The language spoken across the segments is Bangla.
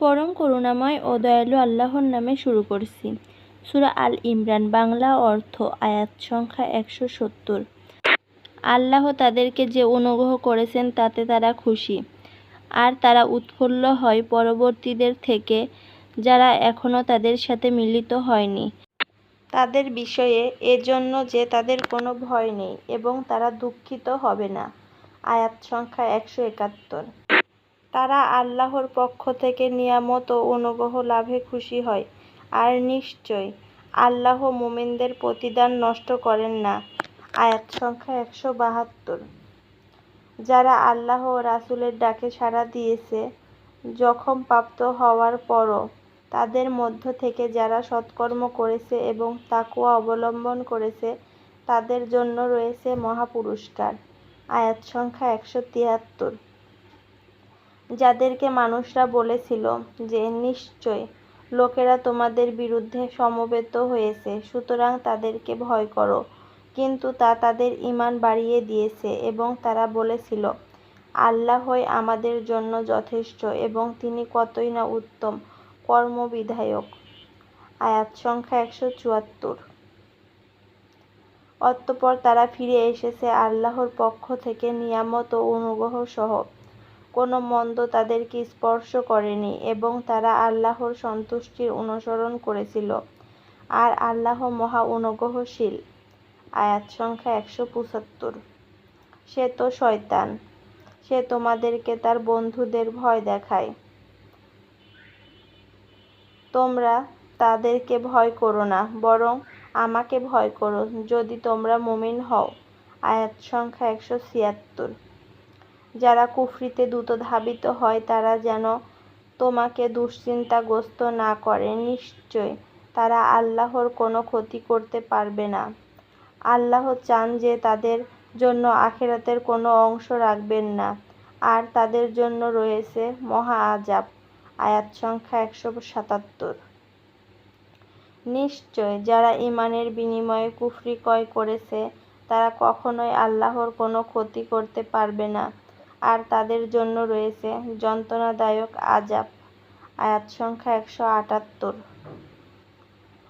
পরম করুণাময় ও দয়ালু আল্লাহর নামে শুরু করছি। সুরা আল ইমরান, বাংলা অর্থ, আয়াত সংখ্যা একশো সত্তর। আল্লাহ তাদেরকে যে অনুগ্রহ করেছেন, তাতে তারা খুশি। আর তারা উৎফুল্ল হয় পরবর্তীদের থেকে, যারা এখনও তাদের সাথে মিলিত হয়নি। তাদের বিষয়ে এজন্য যে তাদের কোনো ভয় নেই এবং তারা দুঃখিত হবে না। আয়াত সংখ্যা একশো একাত্তর। তারা আল্লাহর পক্ষ থেকে নিয়ামত ও অনুগ্রহ লাভে খুশি হয়। আর নিশ্চয়, আল্লাহ মোমেনদের প্রতিদান নষ্ট করেন না। আয়াত সংখ্যা একশো বাহাত্তর। যারা আল্লাহ ও রাসূলের ডাকে সাড়া দিয়েছে, জখম প্রাপ্ত হওয়ার পরও তাদের মধ্য থেকে যারা সৎকর্ম করেছে এবং তাকুয়া অবলম্বন করেছে, তাদের জন্য রয়েছে মহা পুরস্কার আয়াত সংখ্যা একশো তিয়াত্তর। যাদেরকে মানুষরা বলেছিল যে, নিশ্চয় লোকেরা তোমাদের বিরুদ্ধে সমবেত হয়েছে, সুতরাং তাদেরকে ভয় করো। কিন্তু তা তাদের ইমান বাড়িয়ে দিয়েছে এবং তারা বলেছিল আল্লাহই আমাদের জন্য যথেষ্ট এবং তিনি কতই না উত্তম কর্মবিধায়ক। আয়াত সংখ্যা একশো চুয়াত্তর। অতঃপর তারা ফিরে এসেছে আল্লাহর পক্ষ থেকে নিয়ামত ও অনুগ্রহ সহ কোনো মন্দ তাদেরকে স্পর্শ করেনি এবং তারা আল্লাহর সন্তুষ্টির অনুসরণ করেছিল। আর আল্লাহ মহা অনুগ্রহশীল। আয়াত সংখ্যা একশো পঁচাত্তর। সে তো শয়তান। সে তোমাদেরকে তার বন্ধুদের ভয় দেখায়। তোমরা তাদেরকে ভয় করো না, বরং আমাকে ভয় করো যদি তোমরা মুমিন হও। আয়াত সংখ্যা একশো ছিয়াত্তর। যারা কুফরিতে দ্রুত ধাবিত হয়, তারা যেন তোমাকে দুশ্চিন্তাগ্রস্ত না করে। নিশ্চয় তারা আল্লাহর কোনো ক্ষতি করতে পারবে না। আল্লাহ চান যে তাদের জন্য আখেরাতের কোনো অংশ রাখবেন না, আর তাদের জন্য রয়েছে মহা আজাব আয়াত সংখ্যা একশো সাতাত্তর। নিশ্চয় যারা ইমানের বিনিময়ে কুফরি ক্রয় করেছে, তারা কখনোই আল্লাহর কোনো ক্ষতি করতে পারবে না। আর তাদের জন্য রয়েছে যন্ত্রণাদায়ক আজাব আয়াত সংখ্যা একশো আটাত্তর।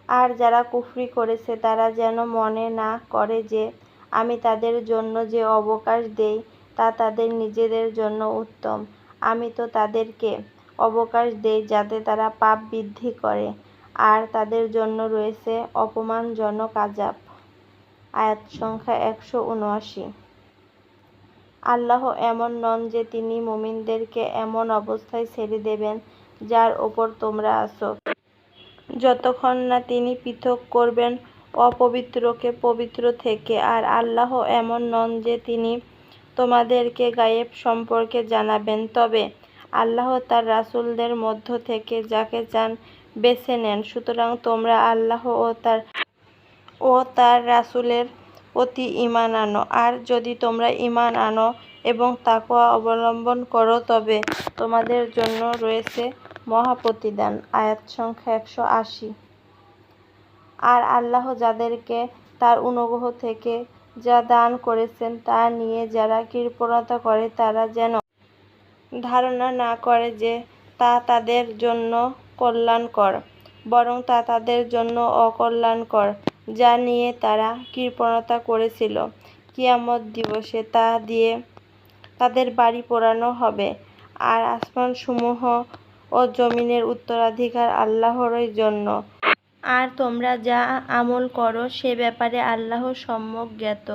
আর যারা কুফরি করেছে, তারা যেন মনে না করে যে আমি তাদের জন্য যে অবকাশ দেই, তা তাদের নিজেদের জন্য উত্তম। আমি তো তাদেরকে অবকাশ দেই যাতে তারা পাপ বৃদ্ধি করে, আর তাদের জন্য রয়েছে অপমানজনক আজাব আয়াত সংখ্যা একশো উনআশি। আল্লাহ এমন নন যে তিনি মুমিনদেরকে এমন অবস্থায় ছেড়ে দেবেন, যার ওপর তোমরা আসো যতক্ষণ না তিনি পৃথক করবেন অপবিত্রকে পবিত্র থেকে, আর আল্লাহ এমন নন যে তিনি তোমাদেরকে গায়েব সম্পর্কে জানাবেন। তবে আল্লাহ তার রাসূলদের মধ্য থেকে যাকে চান বেছে নেন। সুতরাং তোমরা আল্লাহ ও তার ও তার রাসূলের প্রতি ঈমান আনো। আর যদি তোমরা ঈমান আনো এবং তাকওয়া অবলম্বন করো, তবে তোমাদের জন্য রয়েছে মহা প্রতিদান আয়াত সংখ্যা একশো আশি। আর আল্লাহ যাদেরকে তার অনুগ্রহ থেকে যা দান করেছেন তা নিয়ে যারা কৃপণতা করে, তারা যেন ধারণা না করে যে তা তাদের জন্য কল্যাণকর, বরং তা তাদের জন্য অকল্যাণকর। যা নিয়ে তারা কৃপণতা করেছিল। কিয়ামত দিবসে তা দিয়ে তাদের বাড়ি পোড়ানো হবে। আর আসমান সমূহ ও জমিনের উত্তরাধিকার আল্লাহরই জন্য। আর তোমরা যা আমল করো, সে ব্যাপারে আল্লাহ সম্যক জ্ঞাত।